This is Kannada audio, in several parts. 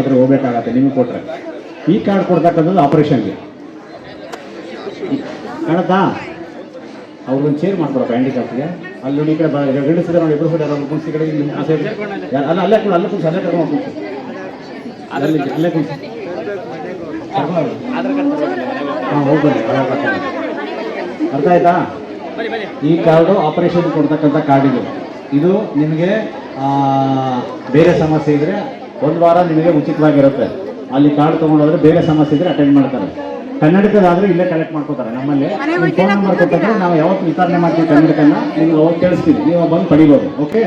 ಆಸ್ಪತ್ರೆಗೆ ಹೋಗ್ಬೇಕಾಗತ್ತೆ ನಿಮಗೆ ಕೊಟ್ಟರೆ ಈ ಕಾರ್ಡ್ ಕೊಡ್ತಕ್ಕಂಥದ್ದು ಆಪರೇಷನ್ಗೆ. ಕಾಣತ್ತಾ? ಅವ್ರನ್ನ ಚೇರ್ ಮಾಡ್ಕೊಡಪ್ಪ ಹ್ಯಾಂಡಿಕ್ಯಾಪ್ಗೆ ಅಲ್ಲಿ ನೋಡಿ ಈ ಕಡೆ ಗಂಡಸಿದ್ರೆ ನೋಡಿ ಇಬ್ಬರು ಯಾರು ಕುಣಿಸಿ ಈ ಕಡೆ ನಿಮ್ಮ ಆಸೆ side. ಅಲ್ಲ ಅಲ್ಲೇ ಕೂಡ ಅಲ್ಲೇ ಕುಣಿಸಿ ಅಲ್ಲೇ ಕರ್ಕೊಂಡು ಕುಣಿಸಿ ಅಲ್ಲಿ ಅಲ್ಲೇ ಕುಣಿಸಿ ಹಾಂ ಹೋಗ್ಬನ್ನಿ ಅರ್ಥ ಆಯ್ತಾ? ಈ ಕಾರ್ಡು ಆಪರೇಷನ್ ಕೊಡ್ತಕ್ಕಂಥ ಕಾರ್ಡ್ ಇದು. ಇದು ನಿಮಗೆ ಬೇರೆ ಸಮಸ್ಯೆ ಇದ್ರೆ ಒಂದು ವಾರ ನಿಮಗೆ ಉಚಿತವಾಗಿರುತ್ತೆ. ಅಲ್ಲಿ ಕಾರ್ಡ್ ತೊಗೊಂಡೋದ್ರೆ ಬೇರೆ ಸಮಸ್ಯೆ ಇದ್ರೆ ಅಟೆಂಡ್ ಮಾಡ್ತಾರೆ. ಕನ್ನಡಕದಾದ್ರೆ ಇಲ್ಲೇ ಕಲೆಕ್ಟ್ ಮಾಡ್ಕೋತಾರೆ. ನಮ್ಮಲ್ಲಿ ಫೋನ್ ನಂಬರ್ ಕೊಟ್ಟಂದ್ರೆ ನಾವು ಯಾವತ್ತು ವಿಚಾರಣೆ ಮಾಡ್ತೀವಿ ಕನ್ನಡಕನ್ನ. ನಿಮ್ಗೆ ಹೋಗಿ ಕೇಳಿಸ್ತೀವಿ ನೀವು ಬಂದು ಪಡಿಬೋದು. ಓಕೆ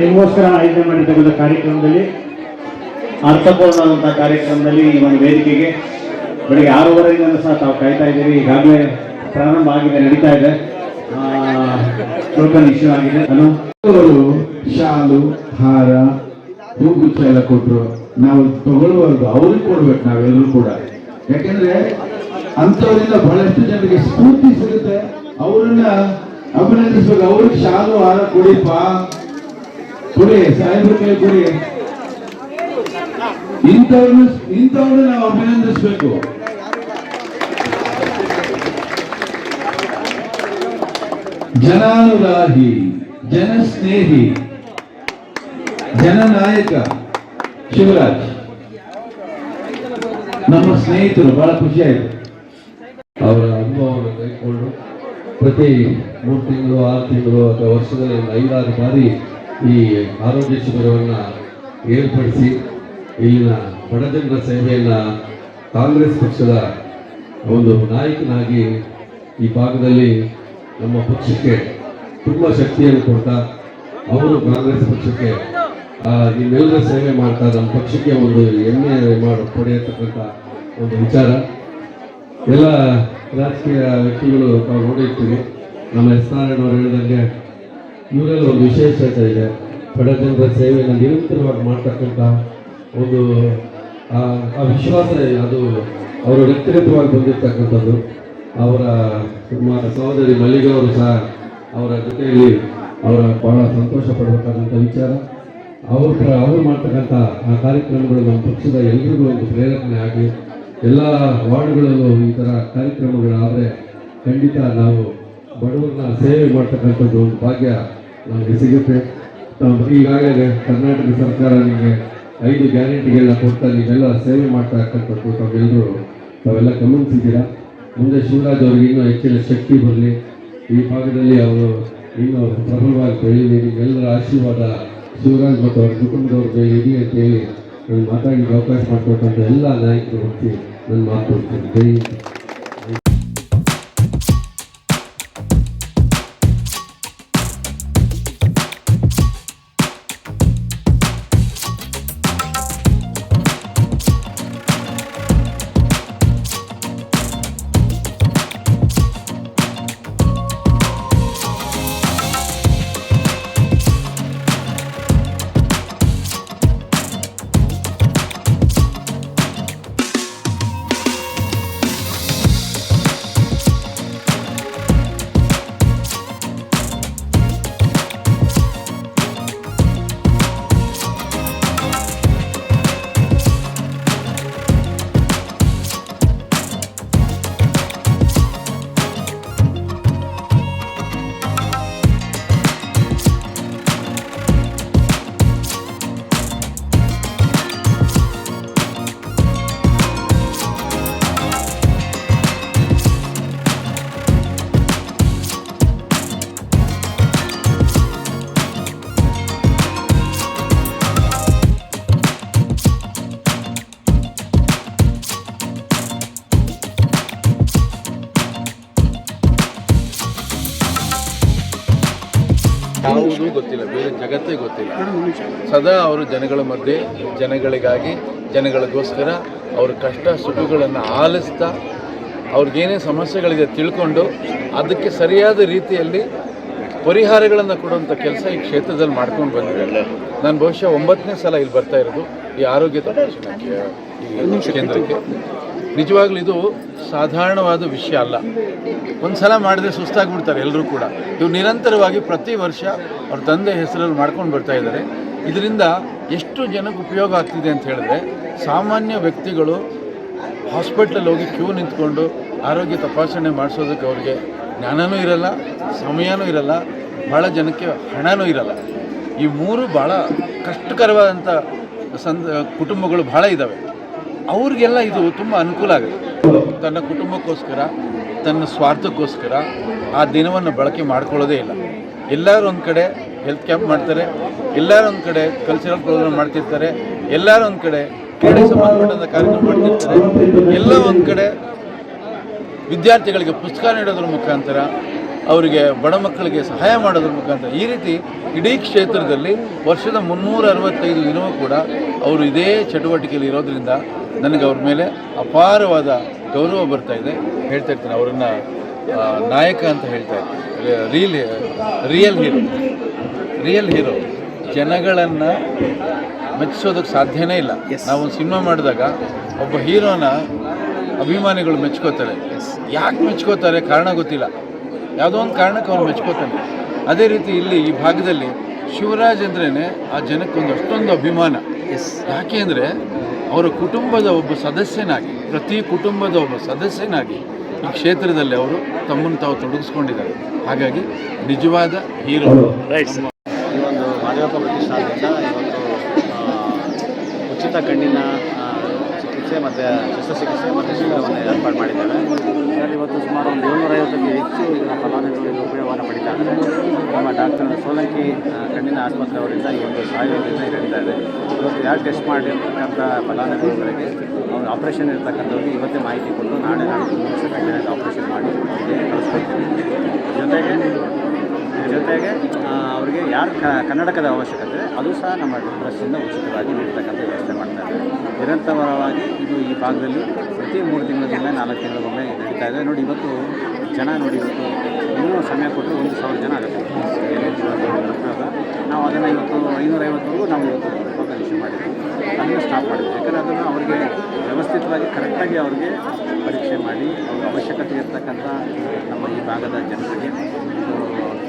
ನಿಮಗೋಸ್ಕರ ಆಯೋಜನೆ ಮಾಡಿರ್ತಕ್ಕಂಥ ಕಾರ್ಯಕ್ರಮದಲ್ಲಿ ಅರ್ಥಪೂರ್ಣವಾದಂಥ ಕಾರ್ಯಕ್ರಮದಲ್ಲಿ ಈ ಒಂದು ವೇದಿಕೆಗೆ ಬೆಳಿಗ್ಗೆ ಆರೂವರೆಯಿಂದ ಸಹ ತಾವು ಕಾಯ್ತಾ ಇದ್ದೀವಿ ಈಗಾಗಲೇ ಪ್ರಾರಂಭ ಆಗಿದೆ, ನಡೀತಾ ಇದೆ. ಟೋಕನ್ ಇಶ್ಯೂ ಆಗಿದೆ. ನಾನು ಶಾಲು, ಹಾರ ಹೂಗುಚ್ಚ ಎಲ್ಲ ಕೊಟ್ಟರು ನಾವು ತಗೊಳ್ಬಾರ್ದು, ಅವ್ರಿಗೆ ಕೊಡ್ಬೇಕು ನಾವೆಲ್ಲರೂ ಕೂಡ. ಯಾಕೆಂದ್ರೆ ಅಂಥವರಿಂದ ಬಹಳಷ್ಟು ಜನರಿಗೆ ಸ್ಫೂರ್ತಿ ಸಿಗುತ್ತೆ. ಅವರನ್ನ ಅಭಿನಂದಿಸ್ಬೇಕು ಅವ್ರಿಗೆ ಶಾಲು, ಹಾರ ಕೊಡಿಪ್ಪ. ಕೊಡಿ ಸಾಹೇಬ್ರ ಕೈ ಕೊಡಿ ಇಂಥವ್ರನ್ನ ಇಂಥವ್ರನ್ನ ನಾವು ಅಭಿನಂದಿಸ್ಬೇಕು. ಜನಾನುರಾಹಿ, ಜನಸ್ನೇಹಿ, ಜನನಾಯಕ, ಶಿವರಾಜ್. ನಮ್ಮ ಸ್ನೇಹಿತರು, ಬಹಳ ಖುಷಿ ಅವರ ಅನುಭವವನ್ನು ಕೈಕೊಂಡು ಪ್ರತಿ ಮೂರು ತಿಂಗಳು, ಆರು ತಿಂಗಳು, ಅಥವಾ ವರ್ಷದಲ್ಲಿ ಐದಾರು ಬಾರಿ ಈ ಆರೋಗ್ಯ ಶಿಬಿರವನ್ನು ಏರ್ಪಡಿಸಿ ಇಲ್ಲಿನ ಬಡಜನರ ಸೇವೆಯನ್ನು ಕಾಂಗ್ರೆಸ್ ಪಕ್ಷದ ಒಂದು ನಾಯಕನಾಗಿ ಈ ಭಾಗದಲ್ಲಿ ನಮ್ಮ ಪಕ್ಷಕ್ಕೆ ತುಂಬ ಶಕ್ತಿಯನ್ನು ಕೊಡ್ತಾ ಅವರು ಕಾಂಗ್ರೆಸ್ ಪಕ್ಷಕ್ಕೆ ನಿಮ್ಮೆಲ್ಲರ ಸೇವೆ ಮಾಡ್ತಾ ನಮ್ಮ ಪಕ್ಷಕ್ಕೆ ಒಂದು ಹೆಮ್ಮೆ ಮಾಡಿ ಪಡೆಯತಕ್ಕಂಥ ಒಂದು ವಿಚಾರ. ಎಲ್ಲ ರಾಜಕೀಯ ವ್ಯಕ್ತಿಗಳು ತಾವು ನೋಡಿರ್ತೀವಿ ನಮ್ಮ ಎಸ್ ನಾರಾಯಣವರು ಹೇಳಿದಂಗೆ ಇವರಲ್ಲಿ ಒಂದು ವಿಶೇಷತೆ ಇದೆ. ಬಡ ಜನರ ಸೇವೆಯನ್ನು ನಿರಂತರವಾಗಿ ಮಾಡ್ತಕ್ಕಂಥ ಒಂದು, ಆ ವಿಶ್ವಾಸ ಅದು ಅವರ ವ್ಯಕ್ತಿಗತವಾಗಿ ಬಂದಿರತಕ್ಕಂಥದ್ದು. ಅವರ ಸಹೋದರಿ ಮಲ್ಲಿಗೆ ಅವರು ಸಹ ಅವರ ಜೊತೆಯಲ್ಲಿ ಅವರ ಬಹಳ ಸಂತೋಷ ಪಡಬೇಕಾದಂಥ ವಿಚಾರ. ಅವ್ರ ಅವರು ಮಾಡ್ತಕ್ಕಂಥ ಆ ಕಾರ್ಯಕ್ರಮಗಳು ನಮ್ಮ ಪಕ್ಷದ ಎಲ್ರಿಗೂ ಒಂದು ಪ್ರೇರಣೆ ಆಗಿ, ಎಲ್ಲ ವಾರ್ಡ್ಗಳಲ್ಲೂ ಈ ಥರ ಕಾರ್ಯಕ್ರಮಗಳಾದರೆ ಖಂಡಿತ ನಾವು ಬಡವರನ್ನ ಸೇವೆ ಮಾಡ್ತಕ್ಕಂಥದ್ದು ಒಂದು ಭಾಗ್ಯ. ನಮಗೆ ಸಿಗುತ್ತೆ. ಈಗಾಗಲೇ ಕರ್ನಾಟಕ ಸರ್ಕಾರ ನಿಮಗೆ ಐದು ಗ್ಯಾರಂಟಿಗೆಲ್ಲ ಕೊಡ್ತಾ ನೀವೆಲ್ಲ ಸೇವೆ ಮಾಡ್ತಾ ಇರ್ತಕ್ಕಂಥದ್ದು ತಾವೆಲ್ಲರೂ ತಾವೆಲ್ಲ ಗಮನಿಸಿದ್ದೀರಾ? ಮುಂದೆ ಶಿವರಾಜ್ ಅವರಿಗೆ ಇನ್ನೂ ಹೆಚ್ಚಿನ ಶಕ್ತಿ ಬರಲಿ. ಈ ಭಾಗದಲ್ಲಿ ಅವರು ಇನ್ನೂ ಪ್ರಬಲವಾಗಿ ಬೆಳೀಲಿ. ನಿಮ್ಮೆಲ್ಲರ ಆಶೀರ್ವಾದ ಶಿವರಾಜ್ ಮತ್ತು ಅವ್ರ ಕುಟುಂಬದವ್ರಿಗೆ ಇರಲಿ ಅಂತ ಹೇಳಿ ನಾನು ಮಾತಾಡಲಿಕ್ಕೆ ಅವಕಾಶ ಮಾಡಿಕೊಟ್ಟಂಥ ಎಲ್ಲ ನಾಯಕರು ಹೊರತು ನನ್ನ ಮಾತು ಜೈ ಗೊತ್ತಿಲ್ಲ, ಬೇರೆ ಜಗತ್ತೇ ಗೊತ್ತಿಲ್ಲ. ಸದಾ ಅವರು ಜನಗಳ ಮಧ್ಯೆ, ಜನಗಳಿಗಾಗಿ, ಜನಗಳಿಗೋಸ್ಕರ ಅವ್ರ ಕಷ್ಟ ಸುಖಗಳನ್ನು ಆಲಿಸ್ತಾ ಅವ್ರಿಗೇನೇ ಸಮಸ್ಯೆಗಳಿದೆ ತಿಳ್ಕೊಂಡು ಅದಕ್ಕೆ ಸರಿಯಾದ ರೀತಿಯಲ್ಲಿ ಪರಿಹಾರಗಳನ್ನು ಕೊಡುವಂಥ ಕೆಲಸ ಈ ಕ್ಷೇತ್ರದಲ್ಲಿ ಮಾಡ್ಕೊಂಡು ಬಂದಿದ್ದಾರೆ. ನಾನು ಬಹುಶಃ ಒಂಬತ್ತನೇ ಸಲ ಇಲ್ಲಿ ಬರ್ತಾ ಇರೋದು ಈ ಆರೋಗ್ಯ ಕೇಂದ್ರಕ್ಕೆ. ನಿಜವಾಗ್ಲೂ ಇದು ಸಾಧಾರಣವಾದ ವಿಷಯ ಅಲ್ಲ. ಒಂದು ಸಲ ಮಾಡಿದ್ರೆ ಸುಸ್ತಾಗಿಬಿಡ್ತಾರೆ ಎಲ್ಲರೂ ಕೂಡ. ಇವ್ರು ನಿರಂತರವಾಗಿ ಪ್ರತಿ ವರ್ಷ ಅವ್ರ ತಂದೆ ಹೆಸರಲ್ಲಿ ಮಾಡ್ಕೊಂಡು ಬರ್ತಾ ಇದ್ದಾರೆ. ಇದರಿಂದ ಎಷ್ಟು ಜನಕ್ಕೆ ಉಪಯೋಗ ಆಗ್ತಿದೆ ಅಂತ ಹೇಳಿದ್ರೆ ಸಾಮಾನ್ಯ ವ್ಯಕ್ತಿಗಳು ಹಾಸ್ಪಿಟ್ಲಲ್ಲಿ ಹೋಗಿ ಕ್ಯೂ ನಿಂತ್ಕೊಂಡು ಆರೋಗ್ಯ ತಪಾಸಣೆ ಮಾಡಿಸೋದಕ್ಕೆ ಅವ್ರಿಗೆ ಜ್ಞಾನವೂ ಇರಲ್ಲ, ಸಮಯನೂ ಇರಲ್ಲ ಭಾಳ ಜನಕ್ಕೆ ಹಣನೂ ಇರಲ್ಲ. ಈ ಮೂರು ಭಾಳ ಕಷ್ಟಕರವಾದಂಥ ಸಂದ, ಕುಟುಂಬಗಳು ಭಾಳ ಇದ್ದಾವೆ. ಅವ್ರಿಗೆಲ್ಲ ಇದು ತುಂಬ ಅನುಕೂಲ ಆಗುತ್ತೆ. ತನ್ನ ಕುಟುಂಬಕ್ಕೋಸ್ಕರ, ತನ್ನ ಸ್ವಾರ್ಥಕ್ಕೋಸ್ಕರ ಆ ದಿನವನ್ನು ಬಳಕೆ ಮಾಡ್ಕೊಳ್ಳೋದೇ ಇಲ್ಲ. ಎಲ್ಲರೂ ಒಂದು ಕಡೆ ಹೆಲ್ತ್ ಕ್ಯಾಂಪ್ ಮಾಡ್ತಾರೆ, ಎಲ್ಲರೂ ಒಂದು ಕಡೆ ಕಲ್ಚರಲ್ ಪ್ರೋಗ್ರಾಮ್ ಮಾಡ್ತಿರ್ತಾರೆ, ಎಲ್ಲರೂ ಒಂದು ಕಡೆ ಕ್ರೀಡೆ ಸಂಬಂಧಪಟ್ಟಂಥ ಕಾರ್ಯಕ್ರಮ ಮಾಡ್ತಿರ್ತಾರೆ. ಎಲ್ಲ ಒಂದು ಕಡೆ ವಿದ್ಯಾರ್ಥಿಗಳಿಗೆ ಪುಸ್ತಕ ನೀಡೋದ್ರ ಮುಖಾಂತರ, ಅವರಿಗೆ ಬಡ ಮಕ್ಕಳಿಗೆ ಸಹಾಯ ಮಾಡೋದ್ರ ಮುಖಾಂತರ, ಈ ರೀತಿ ಇಡೀ ಕ್ಷೇತ್ರದಲ್ಲಿ ವರ್ಷದ ಮುನ್ನೂರ ಅರವತ್ತೈದು ದಿನವೂ ಕೂಡ ಅವರು ಇದೇ ಚಟುವಟಿಕೆಯಲ್ಲಿ ಇರೋದ್ರಿಂದ ನನಗೆ ಅವ್ರ ಮೇಲೆ ಅಪಾರವಾದ ಗೌರವ ಬರ್ತಾ ಇದೆ. ಹೇಳ್ತಾ ಇರ್ತೀನಿ ಅವರನ್ನು ನಾಯಕ ಅಂತ ಹೇಳ್ತಾ ಇರ್ತೀನಿ. Reel real hero real hero ಜನಗಳನ್ನು ಮೆಚ್ಚಿಸೋದಕ್ಕೆ ಸಾಧ್ಯನೇ ಇಲ್ಲ. ನಾವು ಒಂದು ಸಿನಿಮಾ ಮಾಡಿದಾಗ ಒಬ್ಬ ಹೀರೋನ ಅಭಿಮಾನಿಗಳು ಮೆಚ್ಕೋತಾರೆ. ಯಾಕೆ ಮೆಚ್ಕೋತಾರೆ ಕಾರಣ ಗೊತ್ತಿಲ್ಲ. ಯಾವುದೋ ಒಂದು ಕಾರಣಕ್ಕೆ ಅವ್ರು ಮೆಚ್ಕೋತಾನೆ ಅದೇ ರೀತಿ ಇಲ್ಲಿ ಈ ಭಾಗದಲ್ಲಿ ಶಿವರಾಜ್ ಅಂದ್ರೇ ಆ ಜನಕ್ಕೊಂದು ಅಷ್ಟೊಂದು ಅಭಿಮಾನ. ಯಾಕೆ ಅಂದರೆ ಅವರ ಕುಟುಂಬದ ಒಬ್ಬ ಸದಸ್ಯನಾಗಿ ಪ್ರತಿ ಕುಟುಂಬದ ಒಬ್ಬ ಸದಸ್ಯನಾಗಿ ಈ ಕ್ಷೇತ್ರದಲ್ಲಿ ಅವರು ತಮ್ಮನ್ನು ತಾವು ತೊಡಗಿಸ್ಕೊಂಡಿದ್ದಾರೆ. ಹಾಗಾಗಿ ನಿಜವಾದ ಹೀರೋ. ಈ ಒಂದು ಮಾದೇವಪ್ಪ ಪ್ರತಿಷ್ಠಾನದಿಂದ ಇವತ್ತು ಉಚಿತ ಕಣ್ಣಿನ ಚಿಕಿತ್ಸೆ ಮತ್ತು ಶಸ್ತ್ರಚಿಕಿತ್ಸೆ ಮತ್ತು ಶಿಬಿರವನ್ನು ಏರ್ಪಾಡು ಮಾಡಿದ್ದೇವೆ ಇದರಲ್ಲಿ ಇವತ್ತು ಸುಮಾರು ಒಂದು ಏಳ್ನೂರೈವತ್ತಕ್ಕೂ ಹೆಚ್ಚು ಇಲ್ಲಿ ಉಪಯೋಗವನ್ನು ಪಡಿತಾ ನಮ್ಮ ಡಾಕ್ಟರ್ ಸೋಲಂಕಿ ಕಣ್ಣಿನ ಆಸ್ಪತ್ರೆ ಅವರಿಂದ ಈ ಒಂದು ಸಹಾಯದಿಂದ ನಡೀತಾ ಇದೆ ಇವತ್ತು ಯಾರು ಟೆಸ್ಟ್ ಮಾಡಿರ್ತಕ್ಕಂಥ ಫಲಾನುಭವಿಗಳಿಗೆ ಅವ್ರು ಆಪ್ರೇಷನ್ ಇರ್ತಕ್ಕಂಥವ್ರಿಗೆ ಇವತ್ತೇ ಮಾಹಿತಿ ಕೊಟ್ಟು ನಾಳೆ ನಾಳೆ ಕಣ್ಣಿನ ಆಪ್ರೇಷನ್ ಮಾಡಿ ಕಳಿಸ್ಬೇಕು ಜೊತೆಗೆ ಜೊತೆಗೆ ಅವರಿಗೆ ಯಾರು ಕನ್ನಡಕದ ಅವಶ್ಯಕತೆ ಅದು ಸಹ ನಮ್ಮ ಟ್ರಸ್ಟಿಂದ ಉಚಿತವಾಗಿ ನೀಡ್ತಕ್ಕಂಥ ವ್ಯವಸ್ಥೆ ಮಾಡ್ತಾ ನಿರಂತರವಾಗಿ ಇದು ಈ ಭಾಗದಲ್ಲಿ ಪ್ರತಿ ಮೂರು ತಿಂಗಳಿಗೊಮ್ಮೆ, ನಾಲ್ಕು ತಿಂಗಳಿಗೊಮ್ಮೆ ನಡೀತಾ ಇದೆ. ನೋಡಿ, ಇವತ್ತು ಜನ ನೋಡಿ, ಇವತ್ತು ಇನ್ನೂ ಸಮಯ ಕೊಟ್ಟರೆ ಒಂದು ಸಾವಿರ ಜನ ಆಗುತ್ತೆ. ನಾವು ಅದನ್ನು ಇವತ್ತು ಐನೂರೈವತ್ತವರೆಗೂ ನಾವು ಇವತ್ತು ಉಪಯೋಗ ಇಶ್ಯೂ ಮಾಡಿದ್ವಿ. ಅದನ್ನು ಸ್ಟಾಪ್ ಮಾಡಿದ್ವಿ. ಯಾಕಂದರೆ ಅದನ್ನು ಅವರಿಗೆ ವ್ಯವಸ್ಥಿತವಾಗಿ ಕರೆಕ್ಟಾಗಿ ಅವರಿಗೆ ಪರೀಕ್ಷೆ ಮಾಡಿ, ಅವ್ರ ಅವಶ್ಯಕತೆ ಇರ್ತಕ್ಕಂಥ ನಮ್ಮ ಈ ಭಾಗದ ಜನರಿಗೆ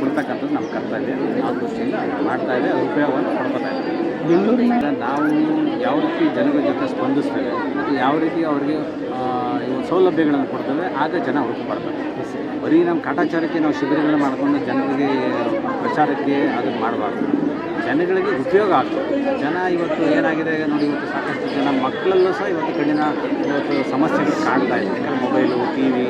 ಕೊಡ್ತಕ್ಕಂಥದ್ದು ನಮ್ಮ ಕರ್ತವ್ಯ ಆ ದೃಷ್ಟಿಯಿಂದ ಮಾಡ್ತಾ ಇದೆ. ಅದು ಉಪಯೋಗವನ್ನು ಪಡ್ಕೊತಾ ಇದೆ. ಬೆಂಗಳೂರಿನಿಂದ ನಾವು ಯಾವ ರೀತಿ ಜನಗಳ ಜೊತೆ ಸ್ಪಂದಿಸ್ತೇವೆ ಮತ್ತು ಯಾವ ರೀತಿ ಅವರಿಗೆ ಸೌಲಭ್ಯಗಳನ್ನು ಕೊಡ್ತೇವೆ ಆಗ ಜನ ಹುಡುಕು ಬರ್ತಾರೆ. ಬರೀ ನಮ್ಮ ಕಾಟಾಚಾರಕ್ಕೆ ನಾವು ಶಿಬಿರಗಳು ಮಾಡಿಕೊಂಡು ಜನರಿಗೆ ಪ್ರಚಾರಕ್ಕೆ ಅದನ್ನು ಮಾಡಬಾರ್ದು. ಜನಗಳಿಗೆ ಉಪಯೋಗ ಆಗ್ತದೆ. ಜನ ಇವತ್ತು ಏನಾಗಿದೆ ನೋಡಿ ಇವತ್ತು ಸಾಕಷ್ಟು ಜನ ಮಕ್ಕಳಲ್ಲೂ ಸಹ ಇವತ್ತು ಕಣ್ಣಿನ ಇವತ್ತು ಸಮಸ್ಯೆಗಳು ಕಾಣ್ತಾ ಇದೆ. ಯಾಕಂದರೆ ಮೊಬೈಲು ಟಿ ವಿ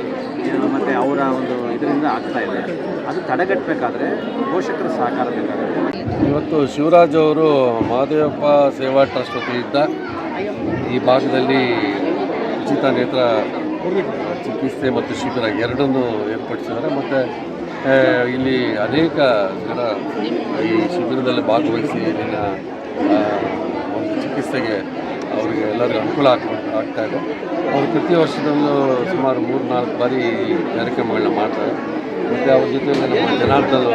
ಮತ್ತು ಅವರ ಒಂದು ಇದರಿಂದ ಆಗ್ತಾ ಇದೆ. ಅದು ತಡೆಗಟ್ಟಬೇಕಾದ್ರೆ ಪೋಷಕರ ಸಹಕಾರ ಬೇಕಾಗುತ್ತೆ. ಇವತ್ತು ಶಿವರಾಜ್ ಅವರು ಮಹಾದೇವಪ್ಪ ಸೇವಾ ಟ್ರಸ್ಟ್ ವತಿಯಿಂದ ಈ ಭಾಗದಲ್ಲಿ ಉಚಿತ ನೇತ್ರ ಚಿಕಿತ್ಸೆ ಮತ್ತು ಶಿಬಿರ ಎರಡನ್ನೂ ಏರ್ಪಡಿಸಿದ್ದಾರೆ. ಮತ್ತು ಇಲ್ಲಿ ಅನೇಕ ಜನ ಈ ಶಿಬಿರದಲ್ಲಿ ಭಾಗವಹಿಸಿ ಇಲ್ಲಿನ ಒಂದು ಚಿಕಿತ್ಸೆಗೆ ಅವರಿಗೆ ಎಲ್ಲರಿಗೂ ಅನುಕೂಲ ಆಗ್ತಾ ಇದೆ. ಅವರು ಪ್ರತಿ ವರ್ಷದಲ್ಲೂ ಸುಮಾರು ಮೂರು ನಾಲ್ಕು ಬಾರಿ ಕಾರ್ಯಕ್ರಮಗಳನ್ನ ಮಾಡ್ತಾರೆ. ಮತ್ತು ಅವ್ರ ಜೊತೆಯಲ್ಲಿ ನಮ್ಮ ಜನಾರ್ದನ್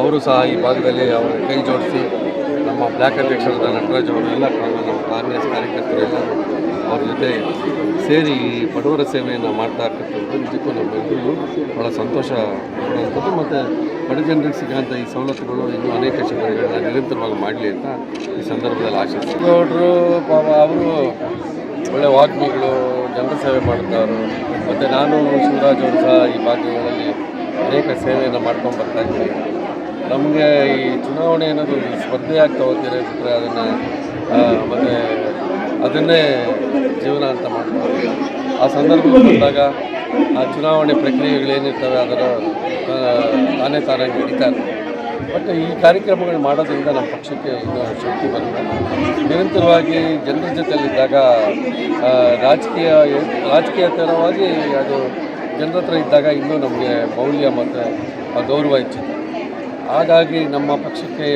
ಅವರು ಸಹ ಈ ಭಾಗದಲ್ಲಿ ಅವರ ಕೈ ಜೋಡಿಸಿ ನಮ್ಮ ಬ್ಲ್ಯಾಕ್ ಅಧ್ಯಕ್ಷರಾದ ನಟರಾಜ್ ಅವರು ಎಲ್ಲ ನಮ್ಮ ಕಾಂಗ್ರೆಸ್ ಕಾರ್ಯಕರ್ತರು ಎಲ್ಲರೂ ಅವ್ರ ಜೊತೆ ಸೇರಿ ಈ ಬಡವರ ಸೇವೆಯನ್ನು ಮಾಡ್ತಾ ಇರ್ತಕ್ಕಂಥದ್ದು ನಿಜಕ್ಕೂ ನಮ್ಮೆಲ್ಲರಿಗೂ ಭಾಳ ಸಂತೋಷ ಕೊಡುವಂಥದ್ದು. ಮತ್ತು ಬಡ ಜನರಿಗೆ ಸಿಗೋಂಥ ಈ ಸವಲತ್ತುಗಳು ಇನ್ನೂ ಅನೇಕ ಶಿಬಿರಗಳನ್ನ ನಿರಂತರವಾಗಿ ಮಾಡಲಿ ಅಂತ ಈ ಸಂದರ್ಭದಲ್ಲಿ ಆಶಿಸ್ತೀನಿ. ಗೌಡರು, ಪಾಪ ಅವರು ಒಳ್ಳೆ ವಾಗ್ಮಿಗಳು, ಜನರ ಸೇವೆ ಮಾಡುತ್ತವರು ಮತ್ತು ನಾನು ಶಿವರಾಜ್ ಅವರು ಸಹ ಈ ಭಾಗಗಳಲ್ಲಿ ಅನೇಕ ಸೇವೆಯನ್ನು ಮಾಡ್ಕೊಂಡು ಬರ್ತಾ ಇದ್ದೀವಿ. ನಮಗೆ ಈ ಚುನಾವಣೆ ಅನ್ನೋದು ಸ್ಪರ್ಧೆ ಆಗ್ತಾ ಹೋಗ್ತೀರ ಬಿಟ್ಟರೆ ಅದನ್ನು ಮತ್ತು ಅದನ್ನೇ ಜೀವನ ಅಂತ ಮಾಡ್ತಾರೆ ಆ ಸಂದರ್ಭದಲ್ಲಿ ಬಂದಾಗ ಆ ಚುನಾವಣೆ ಪ್ರಕ್ರಿಯೆಗಳೇನಿರ್ತವೆ ಅದರ ತಾನೇ ತಾನೇ ನಡೀತಾ ಇರ್ತದೆ ಬಟ್ ಈ ಕಾರ್ಯಕ್ರಮಗಳು ಮಾಡೋದ್ರಿಂದ ನಮ್ಮ ಪಕ್ಷಕ್ಕೆ ಇನ್ನೂ ಶಕ್ತಿ ಬರುತ್ತೆ. ನಿರಂತರವಾಗಿ ಜನರ ಜೊತೆಯಲ್ಲಿದ್ದಾಗ ರಾಜಕೀಯ, ರಾಜಕೀಯತರವಾಗಿ ಅದು ಜನರ ಹತ್ರ ಇದ್ದಾಗ ಇನ್ನೂ ನಮಗೆ ಮೌಲ್ಯ ಮತ್ತು ಗೌರವ ಹೆಚ್ಚುತ್ತೆ. ಹಾಗಾಗಿ ನಮ್ಮ ಪಕ್ಷಕ್ಕೆ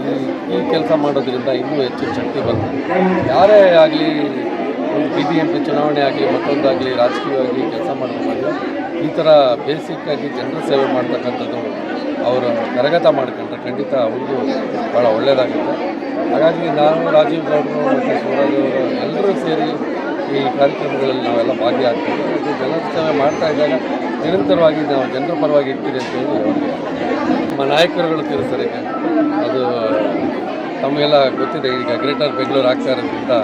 ಈ ಈ ಕೆಲಸ ಮಾಡೋದ್ರಿಂದ ಇನ್ನೂ ಹೆಚ್ಚಿನ ಶಕ್ತಿ ಬಂತು ಯಾರೇ ಆಗಲಿ ಒಂದು ಬಿ ಬಿ ಎಂ ಪಿ ಚುನಾವಣೆ ಆಗಲಿ ಮತ್ತೊಂದಾಗಲಿ ರಾಜಕೀಯವಾಗಿ ಕೆಲಸ ಮಾಡಬೇಕಾದ್ರೆ ಈ ಥರ ಬೇಸಿಕ್ಕಾಗಿ ಜನರ ಸೇವೆ ಮಾಡ್ತಕ್ಕಂಥದ್ದು ಅವರು ಕರಗತ ಮಾಡ್ಕೊಂಡ್ರೆ ಖಂಡಿತ ಅವ್ರಿಗೂ ಭಾಳ ಒಳ್ಳೆಯದಾಗುತ್ತೆ ಹಾಗಾಗಿ ನಾನು ರಾಜೀವ್ ಗೌಡರು ಮತ್ತು ಶಿವರಾಜ್ ಅವರು ಎಲ್ಲರೂ ಸೇರಿ ಈ ಕಾರ್ಯಕ್ರಮಗಳಲ್ಲಿ ನಾವೆಲ್ಲ ಭಾಗಿಯಾಗ್ತೀವಿ. ಇದು ಜನರ ಸೇವೆ ಮಾಡ್ತಾ ಇದ್ದಾಗ ನಿರಂತರವಾಗಿ ನಾವು ಜನರ ಪರವಾಗಿ ಇರ್ತೀರಿ ಅಂತ ಹೇಳಿ ಅವರಿಗೆ ನಮ್ಮ ನಾಯಕರುಗಳು ತಿಳಿಸ್ತಾರೆ ಅದು ತಮಗೆಲ್ಲ ಗೊತ್ತಿದೆ, ಈಗ ಗ್ರೇಟರ್ ಬೆಂಗಳೂರು ಆಗ್ತಾ ಇರೋದ್ರಿಂದ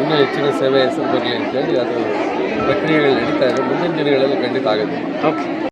ಇನ್ನೂ ಹೆಚ್ಚಿನ ಸೇವೆ ಹೆಸರು ಬರಲಿ ಅಂತೇಳಿ ಅದು ಪ್ರಕ್ರಿಯೆಗಳು ನಡೀತಾ ಇದೆ. ಮುಂದಿನ ದಿನಗಳಲ್ಲಿ ಖಂಡಿತ ಆಗುತ್ತೆ.